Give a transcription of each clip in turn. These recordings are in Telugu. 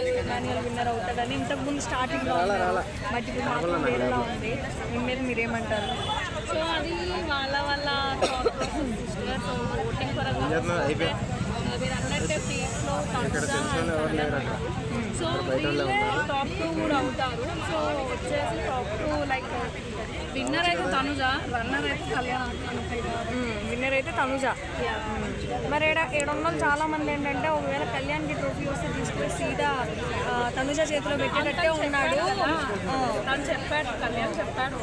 అవుతాడు మాన్యువల్ విన్నర్ అవుతాడని ఇంతకు ముందు స్టార్టింగ్లో ఉన్నారు. బట్ ఇప్పుడు మాత్రం వేరేలా ఉంది. దీని మీద మీరేమంటారు? సో అది వాళ్ళ సో ఓటింగ్ పరంగా అయిపోయి? మీరు అన్నట్టే పీక్లో సో వీళ్ళే టాప్ టూ కూడా అవుతారు. సో వచ్చేసి టాప్ టూ లైక్ విన్నర్ అయితే తనుజ రన్నర్ అయితే కళ్యాణ్ విన్నర్ అయితే తనుజ. మరి ఏడ చాలా మంది ఏంటంటే ఒకవేళ కళ్యాణ్కి తీసుకుని సీదా తనుజ చేతిలో పెట్టేటట్టే ఉన్నాడు. తను చెప్పాడు కళ్యాణ్ చెప్పాడు.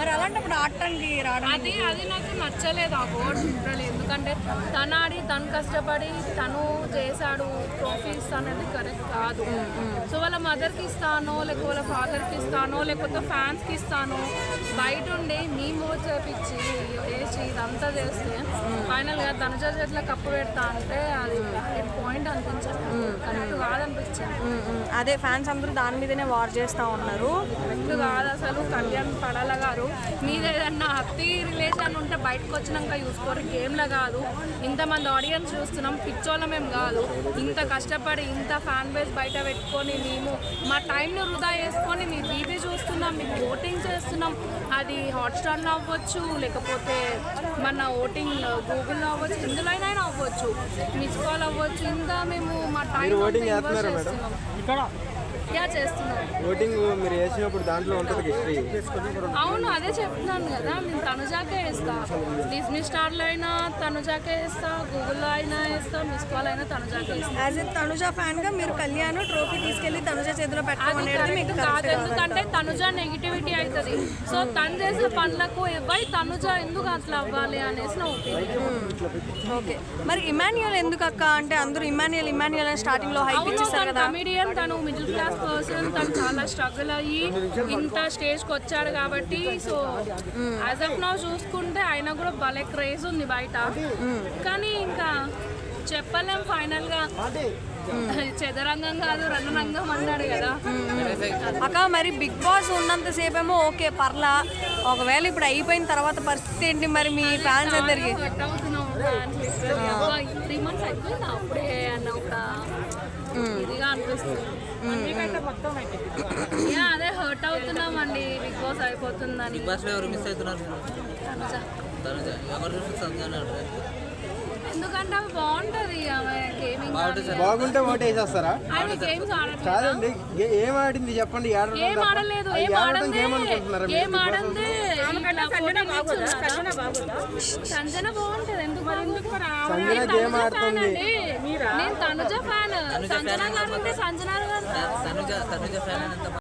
మరి అలాంటప్పుడు ఆడటానికి రావడం అది అది నాకు నచ్చలేదు ఆ గోడ్ లిటరలీ ఎందుకంటే తను ఆడి తను కష్టపడి తను చేశాడు ట్రోఫీ ఇస్తానది కరెక్ట్ కాదు. సో వాళ్ళ మదర్కి ఇస్తానో లేకపోతే వాళ్ళ ఫాదర్కి ఇస్తానో లేకపోతే ఫ్యాన్స్కి ఇస్తానో బయట ఉండి మీ మోజ్ చేపించి వేసి ఇదంతా చేస్తే ఫైనల్గా తనుజ చేతిలో కప్పు పెడతా అంటే అది పాయింట్ కరెక్ట్ ఉమ్. అదే ఫ్యాన్స్ అందరూ దాని మీదనే వార్ చేస్తా ఉన్నారు. కరెక్ట్ కాదు అసలు కళ్యాణ్ పడాల గారు మీద ఏదన్నా అతి రిలేషన్ ఉంటే బయటకు వచ్చినాక చూసుకోరు గేమ్లో కాదు. ఇంతమంది ఆడియన్స్ చూస్తున్నాం పిచ్చోళ్ళం ఏం కాదు. ఇంత కష్టపడి ఇంత ఫ్యాన్ బేస్ బయట పెట్టుకొని మేము మా టైంను వృధా చేసుకొని మీ బీబీ చూస్తున్నాం మీకు ఓటింగ్ చేస్తున్నాం. అది హాట్స్టార్లో అవ్వచ్చు లేకపోతే మన ఓటింగ్ గూగుల్లో అవ్వచ్చు ఎందులో అయినా అవ్వచ్చు. మిస్ కాల్ అవ్వచ్చు ఇంకా మేము మా టైం? చేస్తున్నాం. యా చేస్తున్నాం ఓటింగ్ మీరు వేసినప్పుడు దాంట్లో ఉంటుంది హిస్టరీ అవును అదే చెప్తున్నాను కదా నేను తనుజాకే ఇస్తా డిస్నీ స్టార్లో అయినా తనుజాకే ఇస్తా గూగుల్లో అయినా ఇస్తా మిస్ కాల్ అయినా తనుజాకే ఇస్తా యాజ్ ఎ తనుజ ఫ్యాన్గా మీరు కళ్యాణ్ ట్రోఫీ తీసుకెళ్ళి తనుజ చేతిలో అది పెట్టమనేది మీకు కరెక్ట్ కాదు ఎందుకంటే తనుజ నెగిటివిటీ అవుతుంది. సో తను చేసే పనులకు వై తనుజ ఎందుకు అట్లా అవ్వాలి అనేసి నా ఒపీనియన్ ఓకే మరి ఇమాన్యుయల్ ఎందుకు అక్క? అంటే అందరూ ఇమాన్యుయల్ ఇమాన్యుయల్ అని స్టార్టింగ్లో హైప్ అవును ఇచ్చేసారు తను కదా. కమిడియన్ తను మిడిల్ క్లాస్ పర్సన్ తను చాలా స్ట్రగుల్ అయ్యి ఇంత స్టేజ్కి వచ్చాడు కాబట్టి సో యాజ్ ఆఫ్ నౌ చూసుకుంటే ఆయన కూడా భలే క్రేజ్ ఉంది బయట. కానీ ఇంకా చెప్పలేం ఫైనల్గా. చదరంగం కాదు రణరంగం అన్నాడు కదా. అక్క మరి బిగ్ బాస్ ఉన్నంత సేపేమో ఓకే పర్లా. ఒకవేళ ఇప్పుడు అయిపోయిన తర్వాత పరిస్థితి ఏంటి మరి మీ ఫ్యాన్స్ అందరికి? త్రీ మంత్స్ అయిపోయింది? అప్పుడే అన్న ఒక ఇదిగా అనిపిస్తుంది. అదే హర్ట్ అవుతున్నాం అండి బిగ్ బాస్ అయిపోతుందని. బస్సులో ఎవరు మిస్ అవుతున్నారు తనుజ. ఎవరు ఎందుకంటే అవి బాగుంటది ఆమె గేమింగ్ బాగుంటుంది బాగుంటే ఓటు వేసేస్తారా? ఆమె గేమ్స్ ఆడట్లేదు? కాదండి ఏ- ఏం ఆడింది చెప్పండి ఈ ఏం తప్ప. ఆడలేదు ఆ ఏం ఆడడం ఆడందే ఏమనుకుంటున్నారా మీరు ఏం ఆడందే. సంజన బాగుంటది ఎందుకు బాగుంది? సంజన నేను గేమ్ తనుజ ఆడుతుంది. అండి. తనుజ ఫ్యాన్. సంజన గారు ఉంటే సంజన గారు తనుజ తనుజ ఫ్యాన్